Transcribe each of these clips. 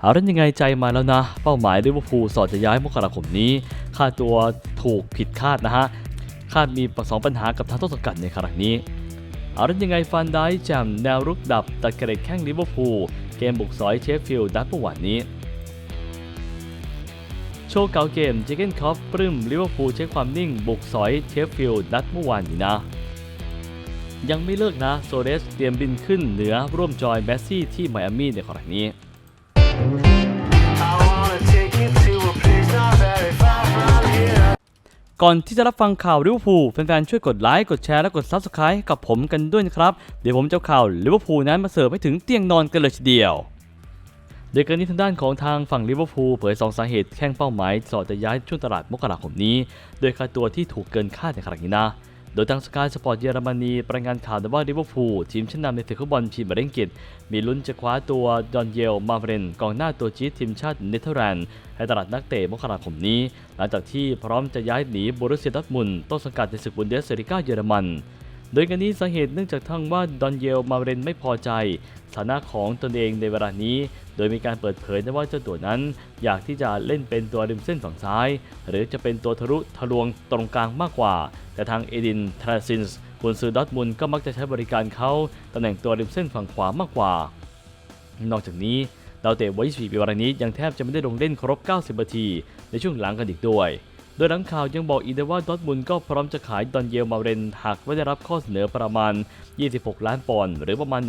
เอาเล่นยังไงใจมาแล้วนะ เป้าหมายลิเวอร์พูลสอดจะย้ายมกราคมนี้ ค่าตัวถูกผิดคาดนะฮะ คาดมีสองปัญหากับทางต้นสังกัดในครั้งนี้เอาเล่นยังไงฟันได้แจมแนวรุกดับตัดเกรดแข้งลิเวอร์พูลเกมบุกสอยเชฟฟิลด์นัดเมื่อวานนี้ โชว์เก่าเกมเจเกนคอฟปลื้มลิเวอร์พูลใช้ความนิ่งบุกสอยเชฟฟิลด์นัดเมื่อวานนี้นะยังไม่เลิกนะ โซเรสเตรียมบินขึ้นเหนือร่วมจอยแมสซี่ที่ไมอามี่ในครั้งนี้ ก่อนที่จะรับฟังข่าวลิเวอร์พูลแฟนๆช่วยกดไลค์กดแชร์และกด Subscribe ให้กับผมกันด้วยนะครับ เดี๋ยวผมจะข่าวลิเวอร์พูลนั้นมาเสิร์ฟให้ถึงเตียงนอนกันเลยทีเดียวโดยกรณีทางด้านของทางฝั่งลิเวอร์พูลเผยสองสาเหตุแข้งเป้าหมายสอดจะย้ายช่วงตลาดมกราคมนี้ โดยค่าตัวที่ถูกเกินคาดในครั้งนี้นะ โดยทางสกายสปอร์ตเยอรมนีรายงานข่าวว่าลิเวอร์พูลทีมชั้นนำในศึกฟุตบอลพรีเมียร์ลีกอังกฤษมีลุ้นจะคว้าตัวดอนเยลมาเรนกองหน้าตัวจี๊ดทีมชาติเนเธอร์แลนด์ให้ตลาดนักเตะมกราคมนี้ หลังจากที่พร้อมจะย้ายหนีบรุสเซียดัตมุนต้นสังกัดในศึกบุนเดสเซริก้าเยอรมัน โดยกันนี้สาเหตุเนื่องจากทั้งว่าดอนเยลมาเรนไม่พอใจสถานะของตนเองในเวลานี้ โดยมีการเปิดเผยนะว่าเจ้าตัวนั้น อยากที่จะเล่นเป็นตัวริมเส้นฝั่งซ้าย หรือจะเป็นตัวทะลุทะลวงตรงกลางมากกว่า แต่ทางเอดินทราซินส์กุนซือดอทมุนก็มักจะใช้บริการเขาตำแหน่งตัวริมเส้นฝั่งขวามากกว่า นอกจากนี้ดาวเตะวัย24ปีวันนี้ยังแทบจะไม่ได้ลงเล่นครบ 90 นาที ในช่วงหลังกันอีกด้วย โดยหลังข่าวยังบอกอีกด้วยว่าดอทมุนก็พร้อมจะขายดอนเยลมาเรนหากไม่ได้รับข้อเสนอประมาณ 26 ล้านปอนด์หรือประมาณ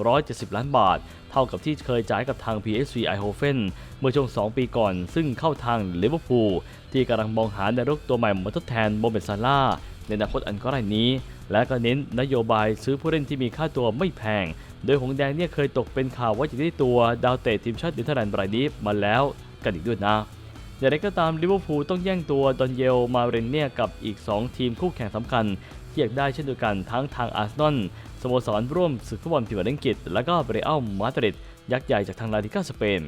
1,170 ล้านบาท เท่ากับที่เคยจ่ายกับทาง PSV Eindhoven เมื่อช่วง 2 ปีก่อน ซึ่งเข้าทางลิเวอร์พูลที่กำลังมองหาในรุกตัวใหม่มาทดแทนโมเมดซาร่าในอนาคตอันใกล้นี้ และก็เน้นนโยบายซื้อผู้เล่นที่มีค่าตัวไม่แพง โดยหงแดงเนี่ยเคยตกเป็นข่าวว่าจะได้ตัวดาวเตะทีมชาติเนเธอร์แลนด์รายนี้มาแล้วกันอีกด้วยนะ อย่างไรก็ตามลิเวอร์พูลต้องแย่งตัวดอนเยลมาเรนเนียกับอีก 2 ทีมคู่แข่งสำคัญที่อยากได้เช่นเดียวกันทั้งทางอาร์เซนอลสโมสรร่วมศึกฟุตบอลพรีเมียร์อังกฤษ และก็เบรอัลมาดริดยักษ์ใหญ่จากทางลาลิก้าสเปน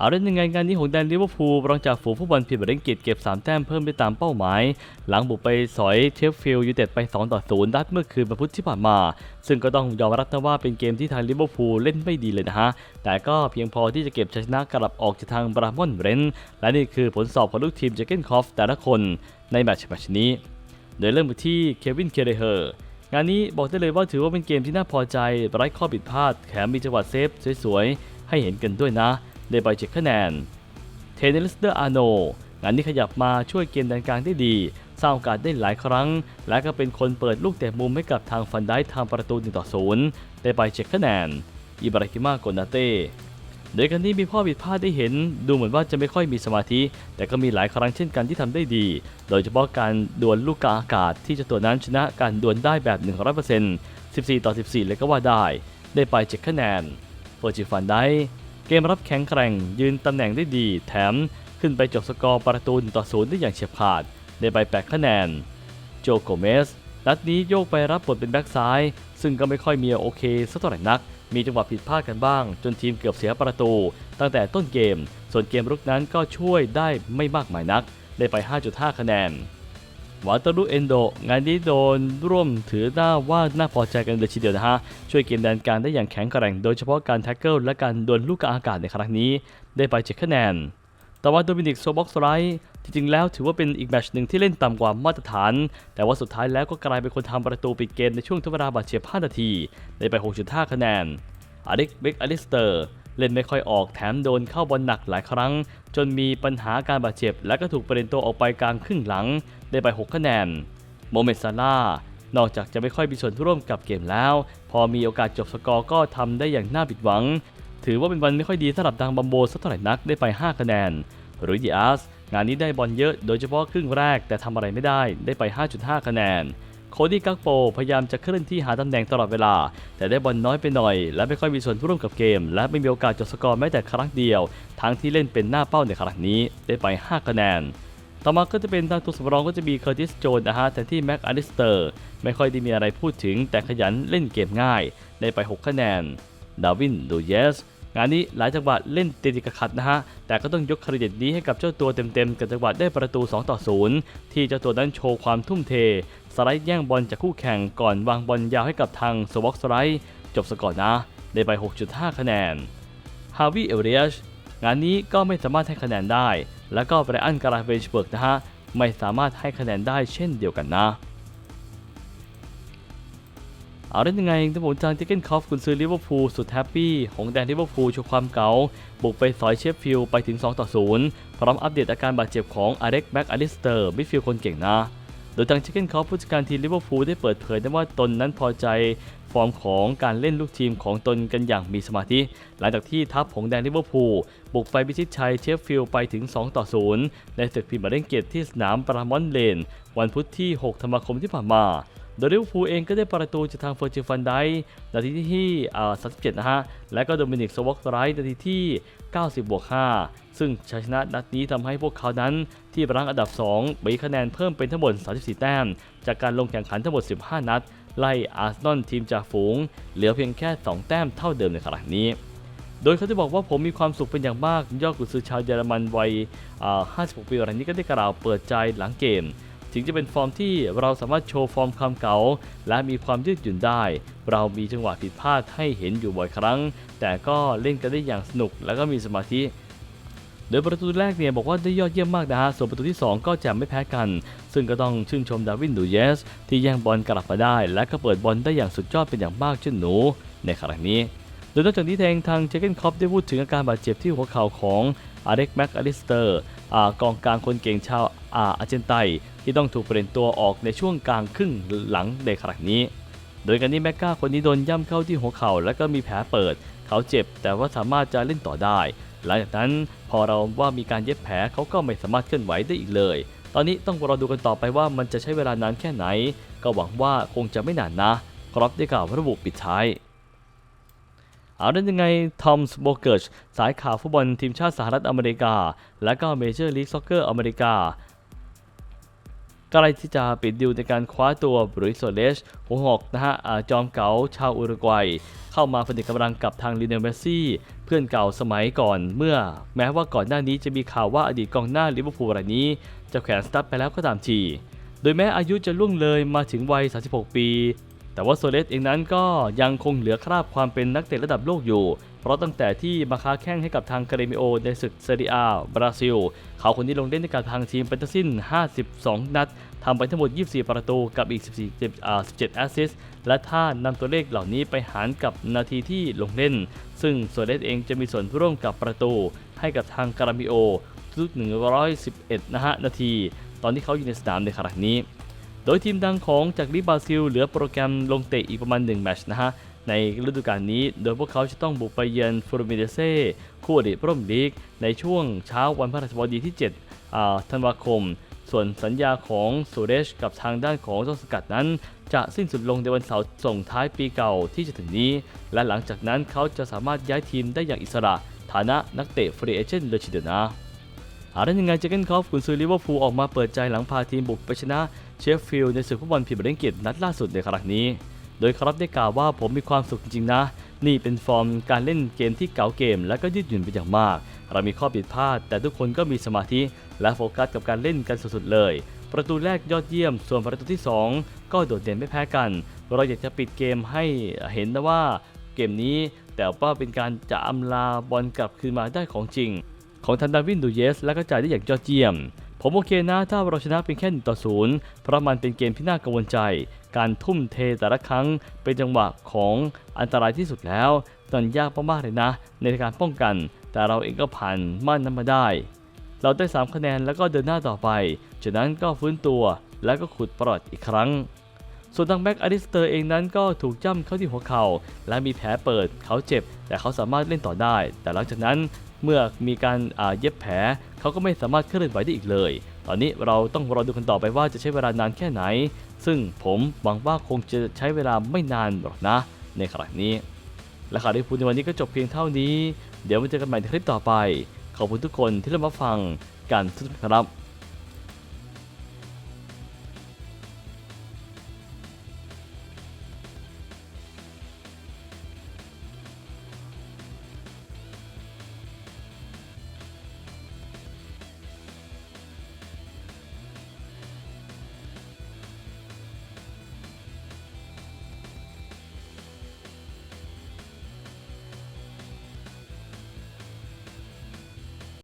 อาเล่นยังไงงานนี้ของแดนลิเวอร์พูลรองจากฝูงฟุตบอลพรีเมียร์ลีกอังกฤษเก็บ 3 แต้มเพิ่มไปตามเป้าหมาย หลังบุกไปสอยเชฟฟิลด์ยูเต็ดไป 2 ต่อ 0 นัดเมื่อคืนวันพุธที่ผ่านมา ซึ่งก็ต้องยอมรับนะว่าเป็นเกมที่ทางลิเวอร์พูลเล่นไม่ดีเลยนะฮะ แต่ก็เพียงพอที่จะเก็บชัยชนะกลับออกจากทางบรามอนเรนและนี่คือผลสอบของลูกทีมเจเกนคอฟแต่ละคนในแมตช์แมตช์นี้ โดยเริ่มไปที่เควินเคเดเฮอร์งานนี้บอกได้เลยว่าถือว่าเป็นเกมที่น่าพอใจไร้ข้อผิดพลาดแถมมีจังหวะเซฟสวยๆให้เห็นกันด้วยนะ ได้ใบเจ็ดคะแนน เทนนิสเดอร์อาโนงานนี้ขยับมาช่วยเกมแดนกลางได้ดี สร้างโอกาสได้หลายครั้ง และก็เป็นคนเปิดลูกเตะมุมให้กับทางฟันได้ทำประตู1ต่อ0ได้ใบเจ็ดคะแนน อิบราฮิมาโกนาเต้โดยกันนี้มีข้อผิดพลาดได้เห็น ดูเหมือนว่าจะไม่ค่อยมีสมาธิ แต่ก็มีหลายครั้งเช่นกันที่ทำได้ดี โดยเฉพาะการดวลลูกกาอากาศที่เจะตัวนั้นชนะการดวลได้แบบ 100% 14 ต่อ 14 เลยก็ว่าได้ ได้ไป7คะแนนเฟอร์จิฟันได้ เกมรับแข็งแกร่ง ยืนตำแหน่งได้ดี แถมขึ้นไปจบสกอร์ประตูต่อ0ได้อย่างเฉียบขาดได้ไป8คะแนน โจโกเมสนัดนี้โยกไปรับบทเป็นแบ็กซ้าย ซึ่งก็ไม่ค่อยมีโอเคสักเท่าไหร่นัก มีจังหวะผิดพลาดกันบ้าง จนทีมเกือบเสียประตู ตั้งแต่ต้นเกม ส่วนเกมรุกนั้นก็ช่วยได้ไม่มากมายนัก ได้ไป 5.5 คะแนน วาตารุเอนโดงานนี้โดนร่วมถือหน้าว่าน่าพอใจกันเลยทีเดียวนะฮะ ช่วยเกมแดนกางได้อย่างแข็งแกร่ง โดยเฉพาะการแท็กเกิลและการดวลลูกกลางอากาศในครั้งนี้ ได้ไป7คะแนน แต่ว่าโดมินิกโซบ็อกซ์ไรท์จริงๆแล้วถือว่าเป็นอีกแมชหนึ่งที่เล่นต่ำกว่ามาตรฐาน แต่ว่าสุดท้ายแล้วก็กลายเป็นคนทำประตูปิดเกมในช่วงทดเวลาบาดเจ็บ5นาที ได้ไป 6.5 คะแนนอาริกเบกอลิสเตอร์ เล่นไม่ค่อยออกแถมโดนเข้าบอลหนักหลายครั้ง จนมีปัญหาการบาดเจ็บ และก็ถูกเประเด็นตัวออกไปกลางครึ่งหลัง ได้ไป 6 คะแนน โมเมดซาร่านอกจากจะไม่ค่อยมีส่วนร่วมกับเกมแล้ว พอมีโอกาสจบสกอร์ก็ทำได้อย่างน่าผิดหวัง ถือว่าเป็นวันไม่ค่อยดีสำหรับดังบัมโบสักเท่าไหร่นักได้ไป 5 คะแนนรุยดิอาสงานนี้ได้บอลเยอะโดยเฉพาะครึ่งแรกแต่ทำอะไรไม่ได้ได้ไป 5.5 คะแนน โคดี้กักโปพยายามจะเคลื่อนที่หาตำแหน่งตลอดเวลา แต่ได้บอลน้อยไปหน่อย และไม่ค่อยมีส่วนร่วมกับเกม และไม่มีโอกาสจบสกอร์แม้แต่ครั้งเดียว ทั้งที่เล่นเป็นหน้าเป้าในครั้งนี้ได้ไป 5 คะแนนต่อมาก็จะเป็นทางตัวสำรองก็จะมีเคอร์ติสโจนนะฮะแทนที่แม็กอลิสเตอร์ไม่ค่อยได้มีอะไรพูดถึง แต่ขยันเล่นเกมง่าย ได้ไป 6 คะแนน ดาวินดูเยส งานนี้หลายจังหวะเล่นติดๆขัดนะฮะ แต่ก็ต้องยกเครดิตนี้ให้กับเจ้าตัวเต็มๆ กับจังหวะได้ประตู 2 ต่อ 0 ที่เจ้าตัวนั้นโชว์ความทุ่มเท สไลด์แย่งบอลจากคู่แข่งก่อนวางบอลยาวให้กับทางสวอกสไลด์จบสกอร์นะ ได้ไป 6.5 คะแนน ฮาวิเอเรียชงานนี้ก็ไม่สามารถให้คะแนนได้ แล้วก็ไบรอันการาเวนชเบิร์กนะฮะ ไม่สามารถให้คะแนนได้เช่นเดียวกันนะ เอาได้ยังไงทั้งหมดทางเจเกนคอฟคุณซื้อลิเวอร์พูลสุดแฮปปี้ หงแดงลิเวอร์พูลโชว์ความเก๋า บุกไปสอยเชฟฟิลด์ไปถึง 2 ต่อ 0 พร้อมอัปเดตอาการบาดเจ็บของอาเร็กแบ็กอลิสเตอร์มิดฟิลด์คนเก่งนะ โดยทางเจเกนคอฟผู้จัดการทีมลิเวอร์พูลได้เปิดเผยนะว่าตนนั้นพอใจฟอร์มของการเล่นลูกทีมของตนกันอย่างมีสมาธิ หลังจากที่ทัพหงแดงลิเวอร์พูลบุกไปพิชิตชัยเชฟฟิลด์ไปถึง 2 ต่อ 0 ในศึกพรีเมียร์ลีกเกตที่สนามปรามอนเลน วันพุธที่ 6 ธันวาคมที่ผ่านมา โดยลิเวอร์พูลเองก็ได้ประตูจากทางเฟอร์จิฟันไดนาทีที่37 นะฮะ และก็โดมินิกสวอกไรท์นาทีที่ 90บวก5ซึ่งชัยชนะนัดนี้ทำให้พวกเขานั้นที่รั้งอันดับ 2 มีคะแนนเพิ่มเป็นทั้งหมด 34 แต้ม จากการลงแข่งขันทั้งหมด 15 นัด ไล่อาร์เซนอลทีมจากฝูง เหลือเพียงแค่ 2 แต้มเท่าเดิมในขณะนี้โดยเขาได้บอกว่าผมมีความสุขเป็นอย่างมาก ยอดกุนซือชาวเยอรมันวัย 56 ปีรายนี้ก็ได้กล่าวเปิดใจหลังเกม ถึงจะเป็นฟอร์มที่เราสามารถโชว์ฟอร์มความเก่า และมีความยืดหยุ่นได้ เรามีจังหวะผิดพลาดให้เห็นอยู่บ่อยครั้ง แต่ก็เล่นกันได้อย่างสนุกและก็มีสมาธิโดยประตูแรกเนี่ยบอกว่าได้ยอดเยี่ยมมากนะฮะ ส่วนประตูที่ 2 ก็จ่มไม่แพ้กัน ซึ่งก็ต้องชื่นชมดาวินดูเยส ที่แย่งบอลกลับมาได้ และก็เปิดบอลได้อย่างสุดยอดเป็นอย่างมากเช่นหนู ในขณะนี้ โดยนอกจากนี้เองทางเจเกนคอปได้พูดถึงอาการบาดเจ็บที่หัวเข่าของอาเร็กแม็กอลิสเตอร์ อกองกลางคนเก่งชาวอาอาร์เจนไตนที่ต้องถูกเปลี่ยนตัวออกในช่วงกลางครึ่งหลังในขณะนี้ โดยการนี้แม็กกาคนนี้โดนย่ำเข้าที่หัวเข่าและก็มีแผลเปิด เขาเจ็บแต่ว่าสามารถจะเล่นต่อได้ หลังจากนั้นพอเราว่ามีการเย็บแผลเขาก็ไม่สามารถเคลื่อนไหวได้อีกเลย ตอนนี้ต้องรอดูกันต่อไปว่ามันจะใช้เวลานานแค่ไหน ก็หวังว่าคงจะไม่นานนะครอปได้กล่าวระบุปิดท้าย เอาได้ยังไงทอมสโบเกิร์ชสายข่าวฟุตบอลทีมชาติสหรัฐอเมริกา และก็เมเจอร์ลีกซ็อกเกอร์อเมริกาใกล้ที่จะปิดดิวในการคว้าตัวบรุยโซเลชหัวหอกนะฮะอ่าจอมเก๋าชาวอุรุกวัย เข้ามาผนึกกำลังกับทางลิเนลเมสซี่ เพื่อนเก่าสมัยก่อนเมื่อ แม้ว่าก่อนหน้านี้จะมีข่าวว่าอดีตกองหน้าลิเวอร์พูลรายนี้ จะแขวนสตั๊ดไปแล้วก็ตามที โดยแม้อายุจะล่วงเลยมาถึงวัย 36 ปี แต่ว่าโซเลสเองนั้นก็ยังคงเหลือคราบความเป็นนักเตะระดับโลกอยู่ เพราะตั้งแต่ที่มาค้าแข่งให้กับทางกาเรมิโอในศึกเซเรียบราซิล เขาคนนี้ลงเล่นในกับทางทีมเป็นทั้งสิ้น 52 นัดทำไปทั้งหมด 24 ประตูกับอีก 14 17แอสซิสต์และถ้านำตัวเลขเหล่านี้ไปหารกับนาทีที่ลงเล่น ซึ่งโซเลสเองจะมีส่วนร่วมกับประตู ให้กับทางกาเรมิโอทุก 111 นะฮะ นาที ตอนที่เขาอยู่ในสนามในขณะนี้ โดยทีมดังของจากลีกบราซิล เหลือโปรแกรมลงเตะอีกประมาณ 1 แมตช์นะฮะ ในฤดูกาลนี้ โดยพวกเขาจะต้องบุกไปเยือนฟูรมิเดเซ่คู่อดีตร่มลีก ในช่วงเช้าวันพฤหัสบดีที่7ธันวาคม ส่วนสัญญาของสุเรชกับทางด้านของต้นสกัดนั้น จะสิ้นสุดลงในวันเสาร์ส่งท้ายปีเก่าที่จะถึงนี้ และหลังจากนั้นเขาจะสามารถย้ายทีมได้อย่างอิสระ ฐานะนักเตะฟรีเอเจนต์เลยทีเดียวนะ อาได้ยังไงเจเกนคอฟกุนซื้อลิเวอร์พูลออกมาเปิดใจหลังพาทีมบุกไปชนะเชฟฟิลด์ในศึกฟุตบอลพรีเมียร์ลีกนัดล่าสุดในครั้งนี้ โดยครับได้กล่าวว่าผมมีความสุขจริงๆนะ นี่เป็นฟอร์มการเล่นเกมที่เก๋าเกม และก็ยืดหยุ่นเป็นอย่างมาก เรามีข้อผิดพลาด แต่ทุกคนก็มีสมาธิ และโฟกัสกับการเล่นกันสุดๆเลย ประตูแรกยอดเยี่ยม ส่วนประตูที่ 2 ก็โดดเด่นไม่แพ้กัน เราอยากจะปิดเกมให้เห็นนะว่าเกมนี้แต่ว่าเป็นการจะอำลาบอลกลับคืนมาได้ของจริง ของทันดาวินดูเยส และก็จ่ายได้อย่างยอดเยี่ยม ผมโอเคนะถ้าเราชนะเป็นแค่1ต่อ0เพราะมันเป็นเกมที่น่ากังวลใจ การทุ่มเทแต่ละครั้งเป็นจังหวะของอันตรายที่สุดแล้วตอนยากมากๆเลยนะ ในการป้องกัน แต่เราเองก็ผ่านมั่นนั้นมาได้ เราได้ 3 คะแนนแล้วก็เดินหน้าต่อไปจากนั้นก็ฟื้นตัวแล้วก็ขุดประวัติอีกครั้งส่วนทางแบ็กอลิสเตอร์เองนั้นก็ถูกจ้ำเข้าที่หัวเข่าและมีแผลเปิดเขาเจ็บ แต่เขาสามารถเล่นต่อได้ แต่หลังจากนั้น เมื่อมีการเย็บแผลเขาก็ไม่สามารถเคลื่อนไหวได้อีกเลย ตอนนี้เราต้องรอดูกันต่อไปว่าจะใช้เวลานานแค่ไหน ซึ่งผมหวังว่าคงจะใช้เวลาไม่นานหรอกนะ ในขณะนี้ และข่าวที่พูดในวันนี้ก็จบเพียงเท่านี้ เดี๋ยวมาเจอกันใหม่ในคลิปต่อไป ขอบคุณทุกคนที่รับมาฟังกันทุกท่านครับ